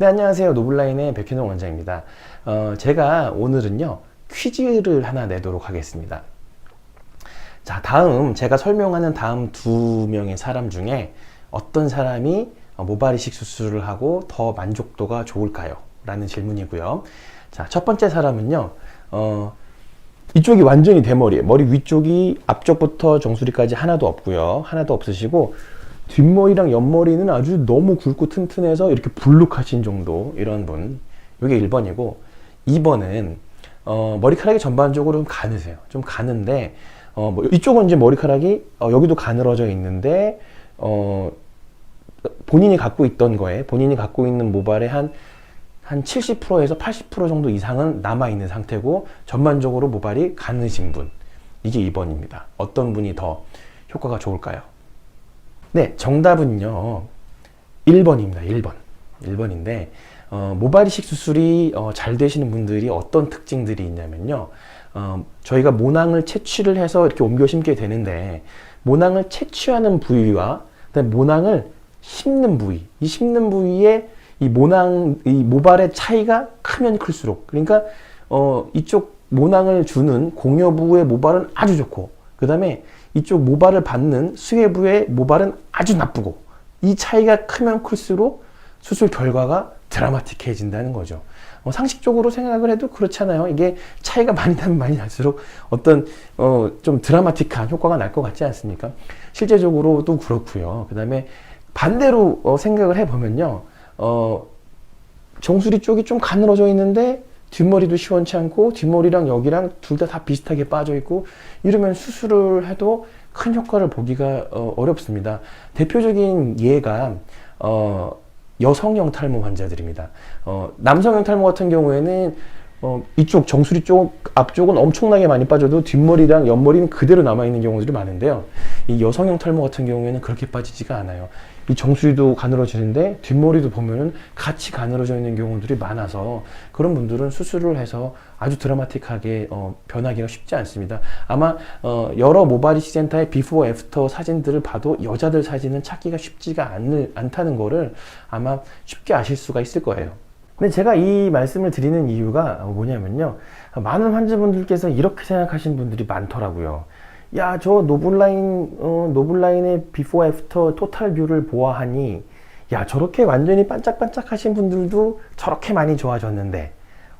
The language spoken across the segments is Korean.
네, 안녕하세요. 노블라인의 백현동 원장입니다. 어, 제가 오늘은요, 퀴즈를 하나 내도록 하겠습니다. 자, 다음, 제가 설명하는 다음 두 명의 사람 중에 어떤 사람이 어, 모발 이식 수술을 하고 더 만족도가 좋을까요? 라는 질문이고요. 자, 첫 번째 사람은요, 어, 이쪽이 완전히 대머리예요. 머리 위쪽이 앞쪽부터 정수리까지 하나도 없고요. 하나도 없으시고 뒷머리랑 옆머리는 아주 너무 굵고 튼튼해서 이렇게 불룩하신 정도 이런 분. 이게 1번이고 2번은 어, 머리카락이 전반적으로 좀 가느세요. 좀 가는데 어, 뭐 이쪽은 이제 머리카락이 어, 여기도 가늘어져 있는데 어, 본인이 갖고 있던 거에 본인이 갖고 있는 모발의 한 한 70%에서 80% 정도 이상은 남아 있는 상태고 전반적으로 모발이 가느신 분 이게 2번입니다. 어떤 분이 더 효과가 좋을까요? 네, 정답은요 1번입니다. 1번. 1번인데 어, 모발 이식 수술이 어, 잘 되시는 분들이 어떤 특징들이 있냐면요. 어, 저희가 모낭을 채취를 해서 이렇게 옮겨 심게 되는데 모낭을 채취하는 부위와 모낭을 심는 부위, 이 심는 부위에 이 모낭, 이 모발의 차이가 크면 클수록 그러니까 어, 이쪽 모낭을 주는 공여부의 모발은 아주 좋고 그 다음에 이쪽 모발을 받는 수혜부의 모발은 아주 나쁘고 이 차이가 크면 클수록 수술 결과가 드라마틱해진다는 거죠. 어, 상식적으로 생각을 해도 그렇잖아요. 이게 차이가 많이 나면 많이 날수록 어떤 어, 좀 드라마틱한 효과가 날 것 같지 않습니까? 실제적으로도 그렇고요. 그 다음에 반대로 어, 생각을 해보면요. 어, 정수리 쪽이 좀 가늘어져 있는데 뒷머리도 시원치 않고 뒷머리랑 여기랑 둘 다 다 비슷하게 빠져 있고 이러면 수술을 해도 큰 효과를 보기가 어, 어렵습니다. 대표적인 예가 어, 여성형 탈모 환자들입니다. 어, 남성형 탈모 같은 경우에는 어, 이쪽 정수리 쪽 앞쪽은 엄청나게 많이 빠져도 뒷머리랑 옆머리는 그대로 남아 있는 경우들이 많은데요. 이 여성형 탈모 같은 경우에는 그렇게 빠지지가 않아요. 이 정수리도 가늘어지는데 뒷머리도 보면은 같이 가늘어져 있는 경우들이 많아서 그런 분들은 수술을 해서 아주 드라마틱하게 어, 변하기가 쉽지 않습니다. 아마 어, 여러 모발이식 센터의 비포 애프터 사진들을 봐도 여자들 사진은 찾기가 쉽지가 않을, 않다는 거를 아마 쉽게 아실 수가 있을 거예요. 근데 제가 이 말씀을 드리는 이유가 뭐냐면요. 많은 환자분들께서 이렇게 생각하시는 분들이 많더라고요. 야, 저 노블라인, 어, 노블라인의 비포 애프터 토탈 뷰를 보아하니, 야, 저렇게 완전히 반짝반짝 하신 분들도 저렇게 많이 좋아졌는데,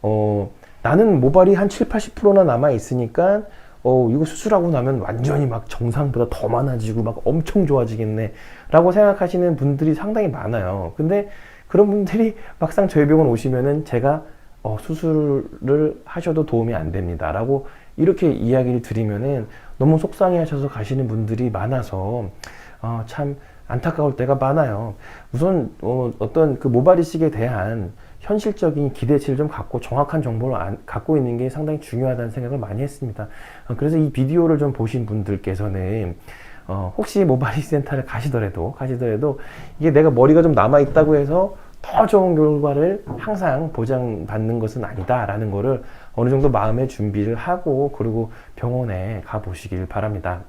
어, 나는 모발이 한 7, 80%나 남아있으니까, 어, 이거 수술하고 나면 완전히 막 정상보다 더 많아지고 막 엄청 좋아지겠네. 라고 생각하시는 분들이 상당히 많아요. 근데 그런 분들이 막상 저희 병원 오시면은 제가 어, 수술을 하셔도 도움이 안 됩니다. 라고 이렇게 이야기를 드리면은 너무 속상해 하셔서 가시는 분들이 많아서 어, 참 안타까울 때가 많아요. 우선 어, 어떤 그 모발 이식에 대한 현실적인 기대치를 좀 갖고 정확한 정보를 안- 갖고 있는 게 상당히 중요하다는 생각을 많이 했습니다. 어, 그래서 이 비디오를 좀 보신 분들께서는 어, 혹시 모바일 센터를 가시더라도 가시더라도 이게 내가 머리가 좀 남아 있다고 해서 더 좋은 결과를 항상 보장받는 것은 아니다라는 거를 어느 정도 마음의 준비를 하고 그리고 병원에 가 보시길 바랍니다.